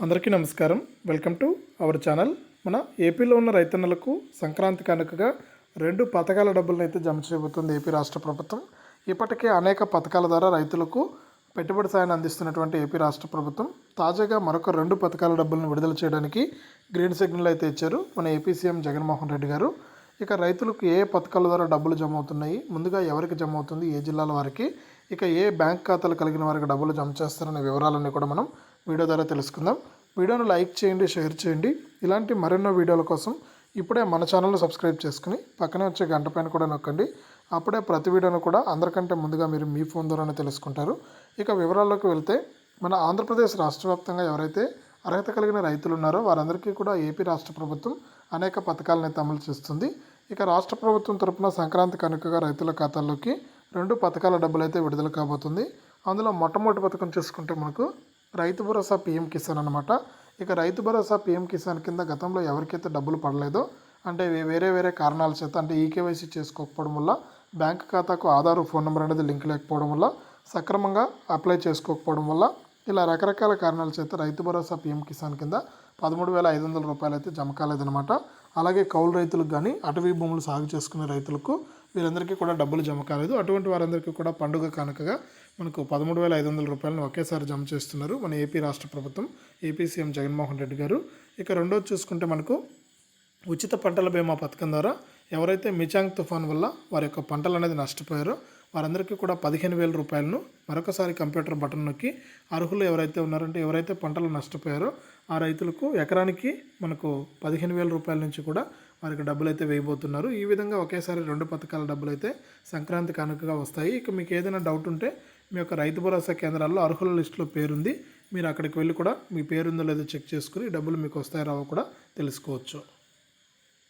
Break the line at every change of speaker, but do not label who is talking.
అందరికీ నమస్కారం. Welcome to our channel. మన ఏపీలో ఉన్న రైతన్నలకు సంక్రాంతి కానుకగా రెండు పథకాల డబ్బులను అయితే జమ చేయబోతుంది ఏపీ రాష్ట్ర ప్రభుత్వం. ఇప్పటికే అనేక పథకాల ద్వారా రైతులకు పెట్టుబడి సాయాన్ని అందిస్తున్నటువంటి ఏపీ రాష్ట్ర ప్రభుత్వం తాజాగా మరొక రెండు పథకాల డబ్బులను విడుదల చేయడానికి గ్రీన్ సిగ్నల్ అయితే ఇచ్చారు మన ఏపీ సీఎం జగన్మోహన్ రెడ్డి గారు. ఇక రైతులకు ఏ పథకాల ద్వారా డబ్బులు జమ అవుతున్నాయి ముందుగా ఎవరికి జమ అవుతుంది ఏ జిల్లాల వారికి ఇక ఏ బ్యాంక్ ఖాతాలు కలిగిన వారికి డబ్బులు జమ చేస్తారనే వివరాలన్నీ కూడా మనం వీడియో ద్వారా తెలుసుకుందాం. వీడియోను లైక్ చేయండి షేర్ చేయండి. ఇలాంటి మరెన్నో వీడియోల కోసం ఇప్పుడే మన ఛానల్ను సబ్స్క్రైబ్ చేసుకుని పక్కనే వచ్చే గంట పైన కూడా నొక్కండి. అప్పుడే ప్రతి వీడియోను కూడా అందరికంటే ముందుగా మీరు మీ ఫోన్ ద్వారానే తెలుసుకుంటారు. ఇక వివరాల్లోకి వెళ్తే మన ఆంధ్రప్రదేశ్ రాష్ట్ర వ్యాప్తంగా ఎవరైతే అర్హత కలిగిన రైతులు ఉన్నారో వారందరికీ కూడా ఏపీ రాష్ట్ర ప్రభుత్వం అనేక పథకాలను అయితే అమలు చేస్తుంది. ఇక రాష్ట్ర ప్రభుత్వం తరపున సంక్రాంతి కనుకగా రైతుల ఖాతాల్లోకి రెండు పథకాల డబ్బులు అయితే విడుదల కాబోతుంది. అందులో మొట్టమొదటి పథకం చూసుకుంటే మనకు రైతు భరోసా పీఎం కిసాన్ అనమాట ఇక రైతు భరోసా పీఎం కిసాన్ కింద గతంలో ఎవరికైతే డబ్బులు పడలేదో అంటే వేరే వేరే కారణాల చేత అంటే ఈకేవైసీ చేసుకోకపోవడం వల్ల బ్యాంక్ ఖాతాకు ఆధార్ ఫోన్ నెంబర్ అనేది లింక్ లేకపోవడం వల్ల సక్రమంగా అప్లై చేసుకోకపోవడం వల్ల ఇలా రకరకాల కారణాల చేత రైతు భరోసా పీఎం కిసాన్ కింద పదమూడు వేల ఐదు వందల రూపాయలు అయితే జమ కాలేదనమాట అలాగే కౌలు రైతులకు కానీ అటవీ భూములు సాగు చేసుకునే రైతులకు వీరందరికీ కూడా డబ్బులు జమ కాలేదు. అటువంటి వారందరికీ కూడా పండుగ కానుకగా మనకు పదమూడు వేల ఐదు వందల రూపాయలను ఒకేసారి జమ చేస్తున్నారు మన ఏపీ రాష్ట్ర ప్రభుత్వం ఏపీ సీఎం జగన్మోహన్ రెడ్డి గారు. ఇక రెండోది చూసుకుంటే మనకు ఉచిత పంటల బీమా పథకం ద్వారా ఎవరైతే మిచాంగ్ తుఫాన్ వల్ల వారి యొక్క పంటలు అనేది నష్టపోయారో వారందరికీ కూడా పదిహేను వేల రూపాయలను మరొకసారి కంప్యూటర్ బటన్ నొక్కి అర్హులు ఎవరైతే ఉన్నారంటే ఎవరైతే పంటలు నష్టపోయారో ఆ రైతులకు ఎకరానికి మనకు పదిహేను వేల రూపాయల నుంచి కూడా వారికి డబ్బులు అయితే వేయబోతున్నారు. ఈ విధంగా ఒకేసారి రెండు పథకాల డబ్బులు అయితే సంక్రాంతి కానుకగా వస్తాయి. ఇక మీకు ఏదైనా డౌట్ ఉంటే మీ యొక్క రైతు భరోసా కేంద్రాల్లో అర్హుల లిస్టులో పేరుంది. మీరు అక్కడికి వెళ్ళి కూడా మీ పేరుందో లేదో చెక్ చేసుకుని డబ్బులు మీకు వస్తాయో రావో కూడా తెలుసుకోవచ్చు.